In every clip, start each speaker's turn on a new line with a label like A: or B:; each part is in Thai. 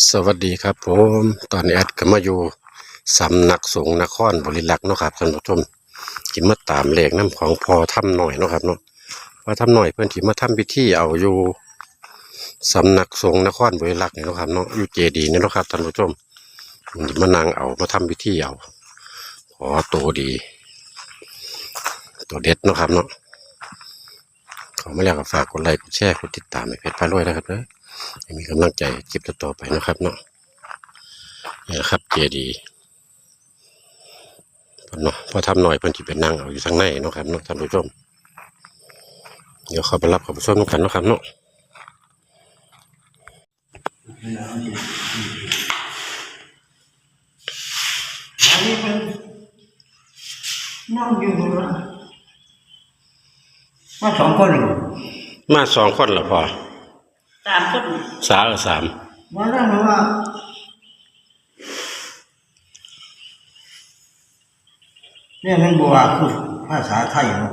A: สวัสดีครับผมตอนนี้แอดก็มาอยู่สำนักสงฆ์นครบริลักษ์เนาะครับท่านผู้ชมกินมาตามเลขน้ำของพอทำหน่อยเนาะครับเนาะพอทำหน่อยเพื่อนที่มาทำพิธีเอาอยู่สำนักสงฆ์นครบริลักษ์นี่เนาะครับเนาะอยู่เจดีย์นี่เนาะครับท่านผู้ชมมันมานางเอามาทำพิธีเอาขอตัวดี ตัวเด็ดเนาะครับเนาะขอมาแล้วก็ฝากกดไลค์กดแชร์กดติดตามให้เพจพารวยนะครับเด้อให้ มีกำลังใจคลิปต่อๆไปนะครับเนาะนี่นะครับเจดีย์เพิ่นเนาะพอทำหน่อยเพิ่นที่เป็นนั่งเอาอยู่ทางในเนาะครับเนาะท่านผู้ชมเดี๋ยวเข้าไปรับเขับชมกันเนาะครับเนาะ
B: อันนี้มันนั่งอยู่ตรงนั้นมาสองคนเอง
A: มาสองคนละพอ
C: สามคน
A: สามสาม
B: มานั่งเพราะว่าเนี่ยมันบอกว่าคือภาษาไทยเนาะ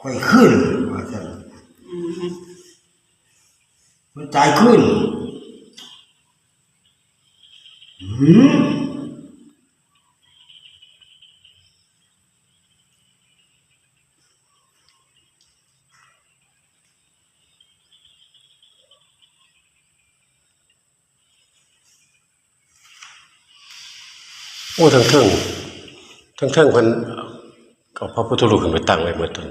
B: ค่อยขึ้นว่าจะมันจ่ายขึ้นหืม
A: โอ้ทั้งเทิงทั้งเทิงเพิ่นเอาพระพุทธรูปขึ้นไปตั้งไว้เมื่อต้น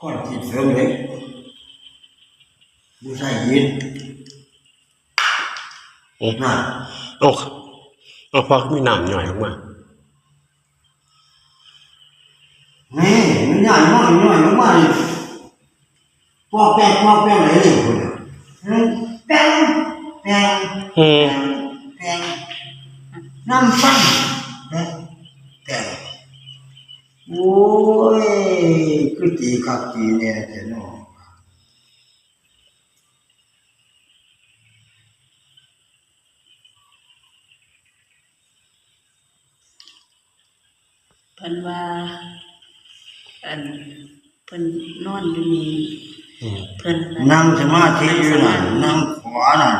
B: ก้อนที่เสริมเลยดูใส่ยิน
A: โอ้
B: น่ะ
A: เอาเอาพอมีน้ำหน่อยลงมา
B: นี่มันใหญ่มากใหญ่มากเลยปอกแป้งปอกแป้งไหนเลยคุณแป้งแป้ง
A: อืม
B: แป้ง น้ำปั้นแป้งแป้งโอ้ยคือตีขับตีเนี่ยแต่เนาะ
C: เพิ่นว่าอันเพิ่นนอนอยู่นี่
A: อืม
C: เพิ่น
B: นั่งสมาธิอยู่นั่นนั่งขวานั่น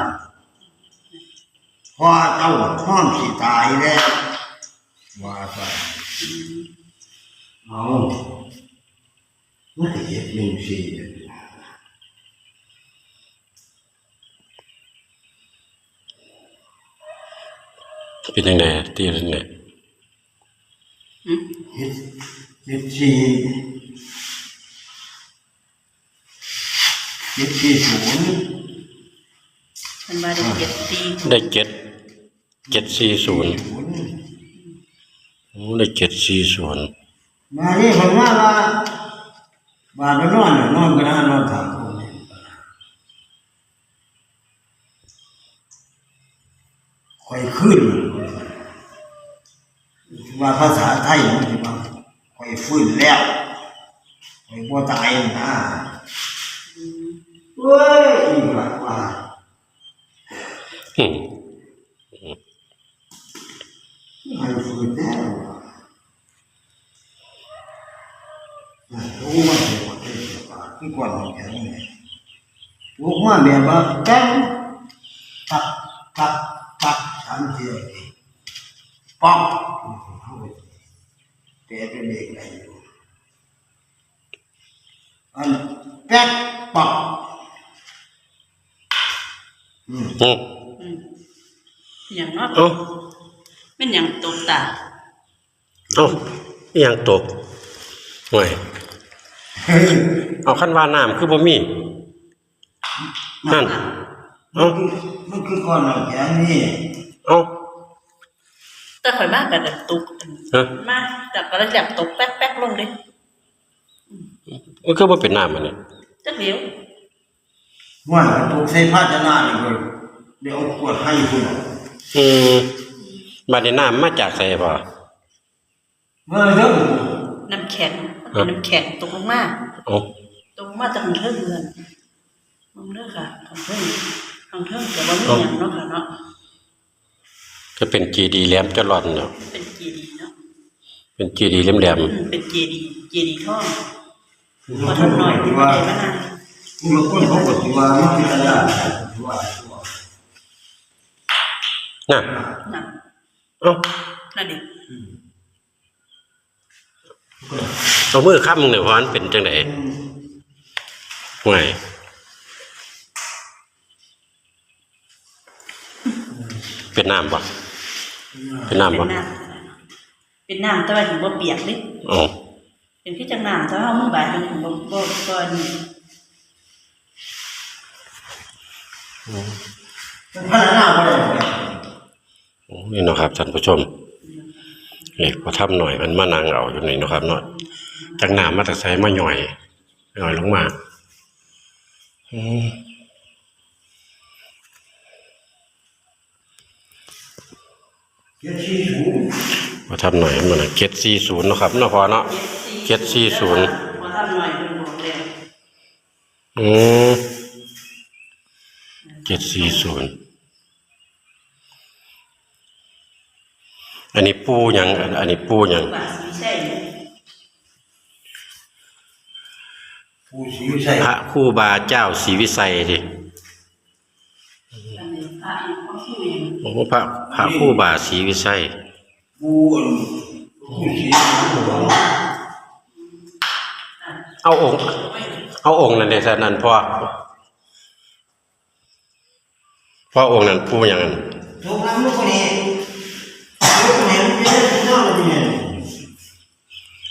B: พอเจ้าห้อมสิตายแล้วว่าไปเอาไม่เห็นหนึ่งสี่
A: เป็นยังไงตีเป็นยังไง
C: อืม
B: เฮ็ดเฮ็ดสี่เฮ็ดสี่ศูนย์
C: เพิ่นว่าได้เจ็ดปี
A: ได้เจ็ด เจ็ดสี่ศูนย์โอ้ได้เจ็ดสี่ศูนย์
B: มานี่ผมว่าว่าบานไปนอนนอนกันนะนอนถามคนนี่ค่อยขึ้นว่าภาษาไทยมันว่าคอยฟื้นแล้วคอยบ่ตายนะเว้ยอีกว่า ว่า
A: อืม
B: ค่อยฟื้นแล้วอะรู้ว่าเป็นประเทศสบายที่ก่ เทียป๊อกแต่เป็นเด็กอะไรอยู่อันแป๊กป๊อกอืม
A: อืม
C: อืมอย่างเนาะ
A: เอ้า
C: เป็นอย่างตกตา
A: เอ้าอิหยังตกห่วย
B: เฮ้ย
A: เอาขั้นว่าน้ำคือบ่มี นั่น เอ้า
B: มันคือก้อนน้ำแข็งนี่
A: เอ้า
C: แต่ข่อยมากกันตก
A: ฮะ
C: มาแต่ก็เลยอยากตกแป๊กๆลงดิ
A: มันคือบ่เป็นน้ำอันนี้
C: จักเดียว
B: ว่าตกใส่ภาชนะนี่เลยเดี๋ยวเอาขวดให้คุณ
A: อืม บัดนี้น้ำมาจากไสบ่
B: เมื่อเด้อ
C: น้ำแข็งมันเป็นน้ำแข็งตกลงมา
A: เอ้า
C: ตกลงมาจากข้างเทิงเงินมองเด้อค่ะข้างเทิงข้างเทิงแต่ว่ามีหยังเนาะค่ะเนาะ
A: ก็เป็นจีดีแหลมจะร่อนเนาะ
C: เป็นเจดีย์เนาะ
A: เป็นจีดีแหลม
C: อืมเป็นเจดีย์เจดีย์ทองพอทำหน่อยที่ว่าได้มานาน
B: ผู้ละคนเขาก็สิว่ามันเป็นอะไร
A: น่ะ
C: น่ะ
A: เอ้า
C: นั่นดิ
A: เอามือค้ำเนี่ยพอนเป็นจังไดห่วยเป็นน้ำบ่เป็นน้ำ
C: เป็
A: บ่
C: นน้ำเป็นน้ำแต่ว่าถึงบ่เปียกดิ
A: อ๋อ
C: เป็นคือจังน้ำแต่ว่าเฮามือบาดถึงบ่บ่บ่นี่
B: มันพัฒนาบ่ได้เลย
A: โอ้ นี่นะครับท่านผู้ชมเหล็กพอทำหน่อยมันมานั่งเอาอยู่นี่นะครับเนาะจากน้ำมาแต่ใส่มาหน่อยหน่อยลงมาอืม
B: เจ็ดสี่ศูนย์
A: พอทำหน่อยมันเจ็ดสี่ศูนย์นะครับเนาะพอเนาะเจ็ดสี่ศูนย์
C: พอน่อยเกแล้ว
A: อืมเจ็ดสี่ศูนย์ อันนี้ปูหยังอันอันนี้ปูหยัง
C: บาสีใช่เนี่ย
B: ผู้สีวิสัย
A: พระครู่บาเจ้าศรีวิสัยดิ
C: อันนี้พระอีกพ่อผู้หญิง
A: โอ้พระพระครู่บาศรีวิสัย
B: ผู้อันผู้สี
A: เอาองค์ เอาองค์นั้นเดชนั้นพ่อพ่อองค์นั้นปูอย่างนั้น
B: ทุกน้ำลูกคนนี้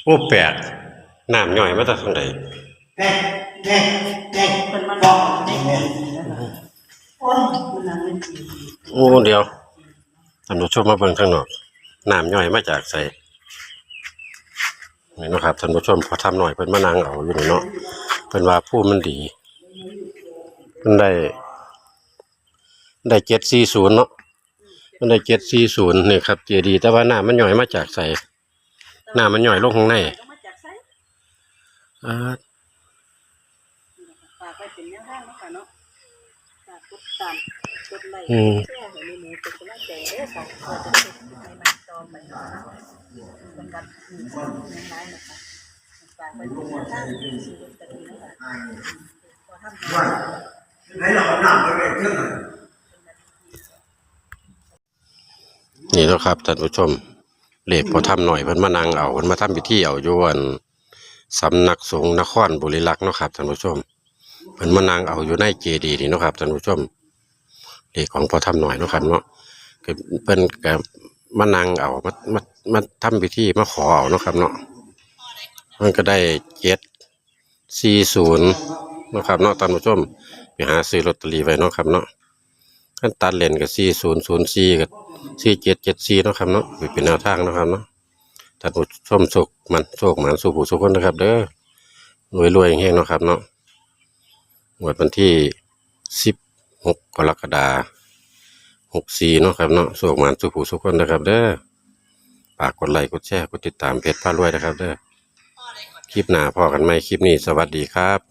A: โอ้แปลกน้ำย่อยมาจากทางใด
B: แป๊กแป๊กแป๊ก
C: เพิ่นมา
B: บบอ
C: อกกได้แค่นี้แล้วล่ะโอ้ยมันนั่งเล่นที
A: โอ้เดี๋ยวท่านผู้ชมมาเบิ่งข้างนอกน้ำย่อยมาจากใส่นี่นะครับท่านผู้ชมพอทำหน่อยเพิ่นมานั่งเอาอยู่นี่เนาะเพิ่นว่าผู้มันดีเพิ่นได้ ได้เจ็ดสี่ศูนย์เนาะ มันได้เจ็ดสี่ศูนย์นี่ครับเจดีย์แต่ว่าน้ำมันย่อยมาจากใส่น้ำมันย่อยลงข้างใน
C: ต้องมาจากไส
A: อ่า
C: ฝากไปเป็นแนวทางเนาะค่ะเนาะฝากกดตามกดไลค์
A: อืม
C: แชร์ให้หนูๆเป็นกำลังใจเด้อค่ะก็จะเป็นให้มันต่อไปเนาะสำหรับมีความในร้ายนะคะฝากไปเป็นแนวทางชีวิตกันนี้นะคะพอทำ
B: ว่าไหนเราเอาน้ำไปไว้เครื่องอะ
A: นี่นะครับท่านผู้ชมเลขพอทำหน่อยเพิ่นมานั่งเอาเพิ่นมาทำพิธีเอาอยู่อันสำนักสงฆ์นครบุรีรักษ์เนาะครับท่านผู้ชมเพิ่นมานั่งเอาอยู่ในเจดีย์นี่เนาะครับท่านผู้ชมเลขของพอทำหน่อยเนาะครับเนาะคือเพิ่นก็มานั่งเอามามามาทำพิธีมาขอเอาเนาะครับเนาะมันก็ได้เจ็ดสี่ศูนย์เนาะครับเนาะท่านผู้ชมไปหาซื้อลอตเตอรี่ไว้เนาะครับเนาะขั้นตัดเลนกับสี่ศูนย์ศูนย์สี่กับ สี่เจ็ดเจ็ดสี่เนาะครับเนาะเป็นแนวทางเนาะครับเนาะท่านผู้ชมสุขมันโชคมันสู่ผู้สุขคนนะครับ เด้อรวยรวยๆเฮงเนาะครับเนาะวดวันที่สิบหกกรกฎาหกสี่เนาะครับเนาะโชคมันสู่ผู้สุขคนนะครับเด้อฝากกดไลค์กดแชร์กดติดตามเพจพารวยนะครับเด้อคลิปหน้าพอกันไหมคลิปนี้สวัสดีครับ